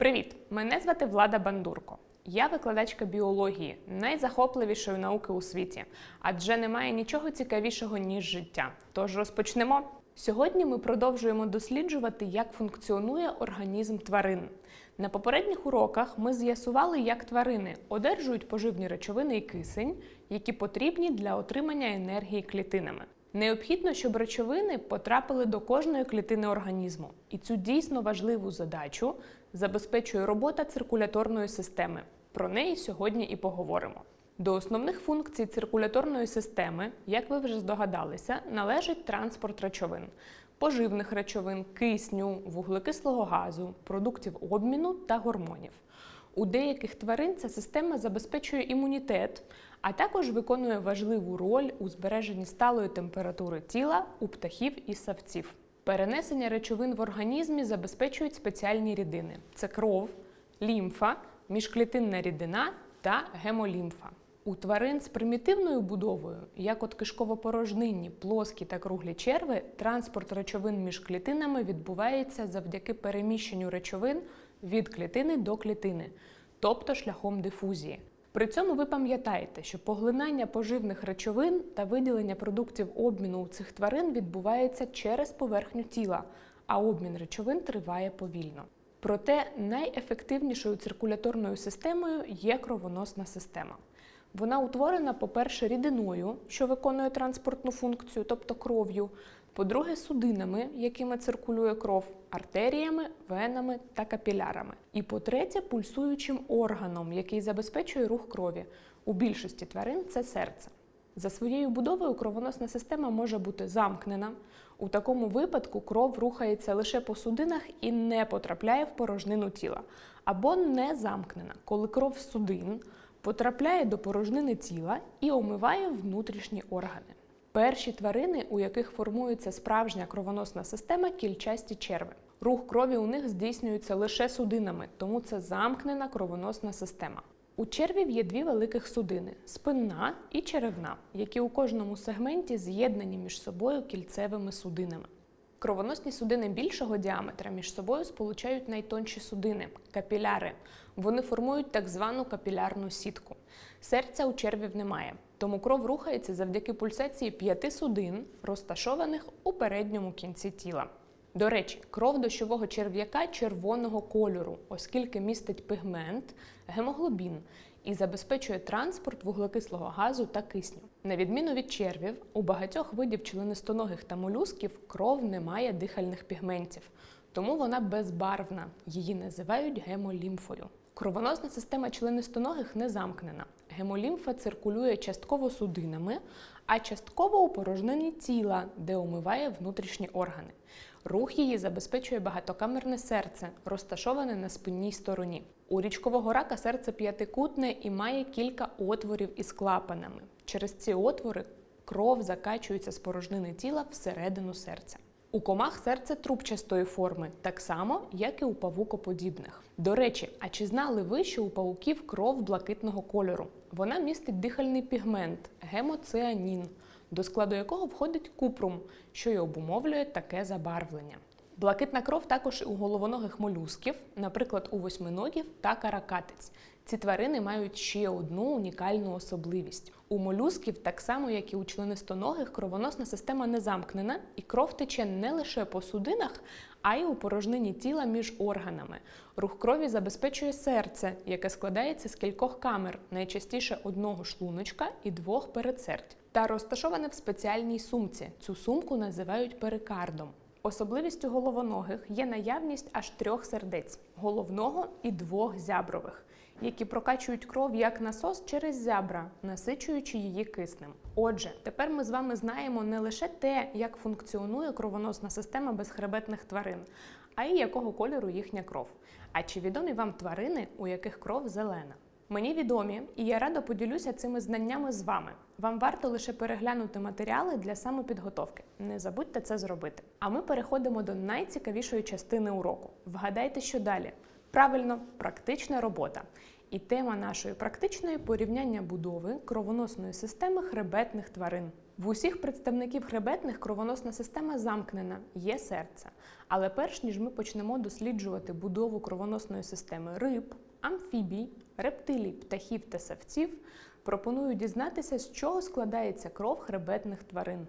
Привіт! Мене звати Влада Бандурко. Я викладачка біології, найзахопливішої науки у світі, адже немає нічого цікавішого, ніж життя. Тож розпочнемо. Сьогодні ми продовжуємо досліджувати, як функціонує організм тварин. На попередніх уроках ми з'ясували, як тварини одержують поживні речовини і кисень, які потрібні для отримання енергії клітинами. Необхідно, щоб речовини потрапили до кожної клітини організму, і цю дійсно важливу задачу забезпечує робота циркуляторної системи. Про неї сьогодні і поговоримо. До основних функцій циркуляторної системи, як ви вже здогадалися, належить транспорт речовин, поживних речовин, кисню, вуглекислого газу, продуктів обміну та гормонів. У деяких тварин ця система забезпечує імунітет, а також виконує важливу роль у збереженні сталої температури тіла у птахів і савців. Перенесення речовин в організмі забезпечують спеціальні рідини: це кров, лімфа, міжклітинна рідина та гемолімфа. У тварин з примітивною будовою, як от кишковопорожнинні, плоскі та круглі черви, транспорт речовин між клітинами відбувається завдяки переміщенню речовин від клітини до клітини, тобто шляхом дифузії. При цьому ви пам'ятаєте, що поглинання поживних речовин та виділення продуктів обміну у цих тварин відбувається через поверхню тіла, а обмін речовин триває повільно. Проте найефективнішою циркуляторною системою є кровоносна система. Вона утворена, по-перше, рідиною, що виконує транспортну функцію, тобто кров'ю, по-друге, судинами, якими циркулює кров, артеріями, венами та капілярами. І по-третє, пульсуючим органом, який забезпечує рух крові. У більшості тварин це серце. За своєю будовою кровоносна система може бути замкнена. У такому випадку кров рухається лише по судинах і не потрапляє в порожнину тіла, або не замкнена, коли кров судин потрапляє до порожнини тіла і омиває внутрішні органи. Перші тварини, у яких формується справжня кровоносна система, кільчасті черви. Рух крові у них здійснюється лише судинами, тому це замкнена кровоносна система. У червів є дві великих судини спинна і черевна, які у кожному сегменті з'єднані між собою кільцевими судинами. Кровоносні судини більшого діаметра між собою сполучають найтонші судини капіляри. Вони формують так звану капілярну сітку. Серця у червів немає, тому кров рухається завдяки пульсації п'яти судин, розташованих у передньому кінці тіла. До речі, кров дощового черв'яка червоного кольору, оскільки містить пігмент, гемоглобін і забезпечує транспорт вуглекислого газу та кисню. На відміну від червів, у багатьох видів членистоногих та молюсків кров не має дихальних пігментів, тому вона безбарвна. Її називають гемолімфою. Кровоносна система членистоногих не замкнена. Гемолімфа циркулює частково судинами, а частково у порожнині тіла, де омиває внутрішні органи. Рух її забезпечує багатокамерне серце, розташоване на спинній стороні. У річкового рака серце п'ятикутне і має кілька отворів із клапанами. Через ці отвори кров закачується з порожнини тіла всередину серця. У комах серце трубчастої форми, так само, як і у павукоподібних. До речі, а чи знали ви, що у павуків кров блакитного кольору? Вона містить дихальний пігмент гемоцианін, до складу якого входить купрум, що й обумовлює таке забарвлення. Блакитна кров також і у головоногих молюсків, наприклад, у восьминогів та каракатиць. Ці тварини мають ще одну унікальну особливість. У молюсків, так само як і у членистоногих, кровоносна система не замкнена, і кров тече не лише по судинах, а й у порожнині тіла між органами. Рух крові забезпечує серце, яке складається з кількох камер, найчастіше одного шлуночка і двох передсердь, та розташоване в спеціальній сумці. Цю сумку називають перикардом. Особливістю головоногих є наявність аж трьох сердець головного і двох зябрових, які прокачують кров як насос через зябра, насичуючи її киснем. Отже, тепер ми з вами знаємо не лише те, як функціонує кровоносна система безхребетних тварин, а й якого кольору їхня кров. А чи відомі вам тварини, у яких кров зелена? Мені відомі, і я радо поділюся цими знаннями з вами. Вам варто лише переглянути матеріали для самопідготовки. Не забудьте це зробити. А ми переходимо до найцікавішої частини уроку. Вгадайте, що далі. Правильно, практична робота. І тема нашої практичної порівняння будови кровоносної системи хребетних тварин. В усіх представників хребетних кровоносна система замкнена, є серце. Але перш ніж ми почнемо досліджувати будову кровоносної системи риб, амфібій, рептилій, птахів та савців, пропоную дізнатися, з чого складається кров хребетних тварин.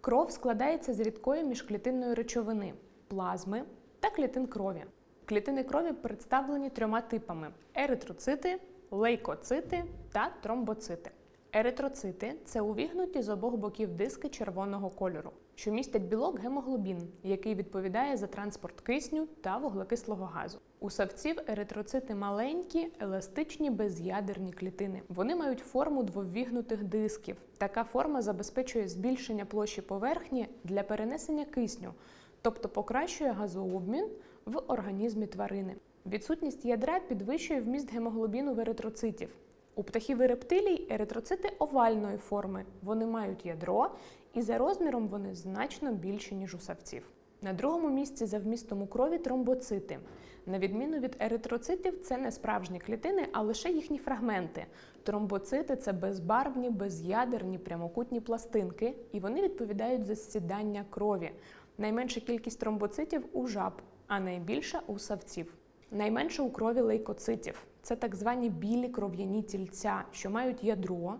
Кров складається з рідкої міжклітинної речовини плазми та клітин крові. Клітини крові представлені трьома типами: еритроцити, лейкоцити та тромбоцити. Еритроцити це увігнуті з обох боків диски червоного кольору, що містять білок гемоглобін, який відповідає за транспорт кисню та вуглекислого газу. У савців еритроцити маленькі, еластичні без'ядерні клітини. Вони мають форму двовігнутих дисків. Така форма забезпечує збільшення площі поверхні для перенесення кисню, тобто покращує газообмін в організмі тварини. Відсутність ядра підвищує вміст гемоглобіну в еритроцитів. У птахів і рептилій еритроцити овальної форми. Вони мають ядро, і за розміром вони значно більші, ніж у савців. На другому місці за вмістом у крові тромбоцити. На відміну від еритроцитів, це не справжні клітини, а лише їхні фрагменти. Тромбоцити це безбарвні, без'ядерні прямокутні пластинки, і вони відповідають за сідання крові. Найменша кількість тромбоцитів у жаб, а найбільша у савців. Найменше у крові лейкоцитів. Це так звані білі кров'яні тільця, що мають ядро,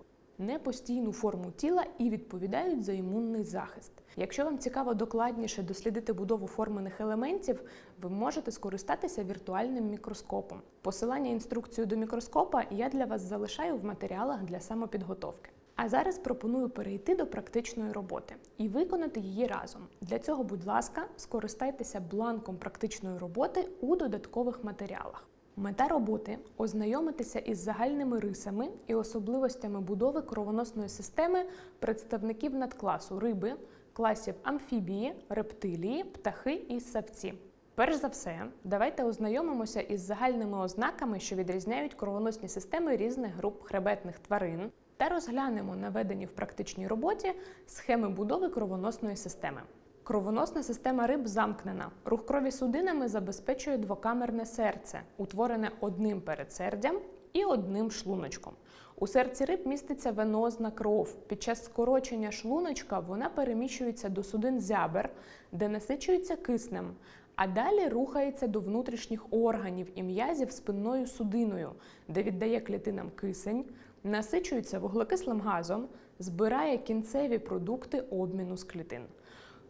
непостійну форму тіла і відповідають за імунний захист. Якщо вам цікаво докладніше дослідити будову формених елементів, ви можете скористатися віртуальним мікроскопом. Посилання інструкцію до мікроскопа я для вас залишаю в матеріалах для самопідготовки. А зараз пропоную перейти до практичної роботи і виконати її разом. Для цього, будь ласка, скористайтеся бланком практичної роботи у додаткових матеріалах. Мета роботи ознайомитися із загальними рисами і особливостями будови кровоносної системи представників надкласу риби, класів амфібії, рептилії, птахи і савці. Перш за все, давайте ознайомимося із загальними ознаками, що відрізняють кровоносні системи різних груп хребетних тварин, та розглянемо наведені в практичній роботі схеми будови кровоносної системи. Кровоносна система риб замкнена. Рух крові судинами забезпечує двокамерне серце, утворене одним передсердям і одним шлуночком. У серці риб міститься венозна кров. Під час скорочення шлуночка вона переміщується до судин зябер, де насичується киснем, а далі рухається до внутрішніх органів і м'язів спинною судиною, де віддає клітинам кисень, насичується вуглекислим газом, збирає кінцеві продукти обміну з клітин.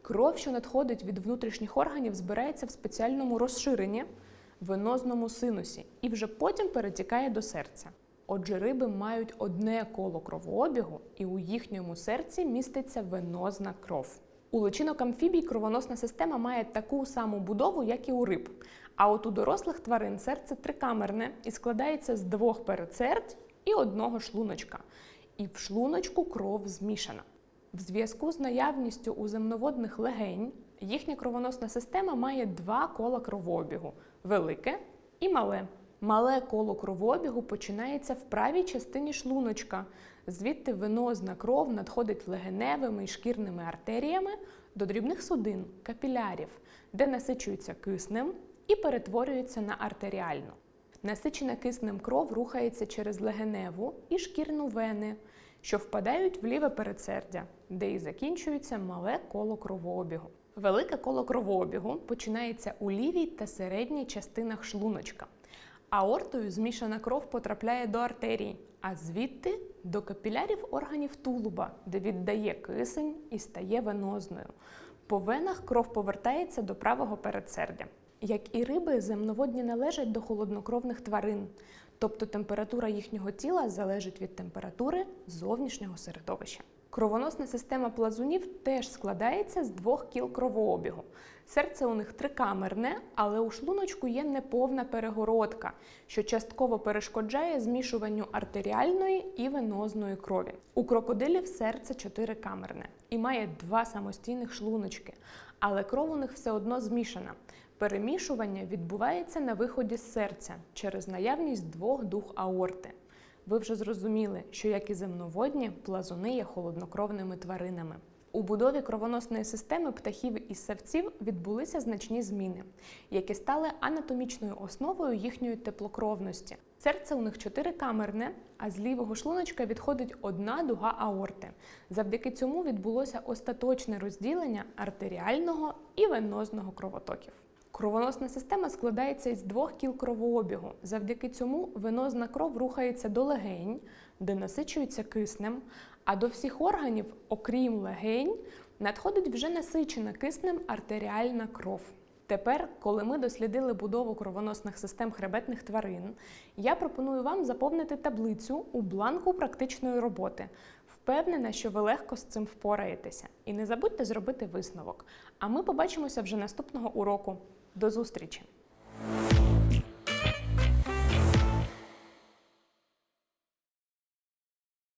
Кров, що надходить від внутрішніх органів, збирається в спеціальному розширенні венозному синусі і вже потім перетікає до серця. Отже, риби мають одне коло кровообігу, і у їхньому серці міститься венозна кров. У личинок амфібій кровоносна система має таку саму будову, як і у риб. А от у дорослих тварин серце трикамерне і складається з двох передсердь і одного шлуночка. І в шлуночку кров змішана. В зв'язку з наявністю у земноводних легень їхня кровоносна система має два кола кровообігу велике і мале. Мале коло кровообігу починається в правій частині шлуночка. Звідти венозна кров надходить легеневими і шкірними артеріями до дрібних судин, капілярів, де насичується киснем і перетворюється на артеріальну. Насичена киснем кров рухається через легеневу і шкірну вени, що впадають в ліве передсердя, де і закінчується мале коло кровообігу. Велике коло кровообігу починається у лівій та середній частинах шлуночка. Аортою змішана кров потрапляє до артерій, а звідти до капілярів органів тулуба, де віддає кисень і стає венозною. По венах кров повертається до правого передсердя. Як і риби, земноводні належать до холоднокровних тварин, тобто температура їхнього тіла залежить від температури зовнішнього середовища. Кровоносна система плазунів теж складається з двох кіл кровообігу. Серце у них трикамерне, але у шлуночку є неповна перегородка, що частково перешкоджає змішуванню артеріальної і венозної крові. У крокодилів серце чотирикамерне і має два самостійних шлуночки, але кров у них все одно змішана. Перемішування відбувається на виході з серця через наявність двох дух аорти. Ви вже зрозуміли, що як і земноводні, плазуни є холоднокровними тваринами. У будові кровоносної системи птахів і савців відбулися значні зміни, які стали анатомічною основою їхньої теплокровності. Серце у них чотирикамерне, а з лівого шлуночка відходить одна дуга аорти. Завдяки цьому відбулося остаточне розділення артеріального і венозного кровотоків. Кровоносна система складається із двох кіл кровообігу. Завдяки цьому венозна кров рухається до легень, де насичується киснем, а до всіх органів, окрім легень, надходить вже насичена киснем артеріальна кров. Тепер, коли ми дослідили будову кровоносних систем хребетних тварин, я пропоную вам заповнити таблицю у бланку практичної роботи. Впевнена, що ви легко з цим впораєтеся. І не забудьте зробити висновок. А ми побачимося вже наступного уроку. До зустрічі!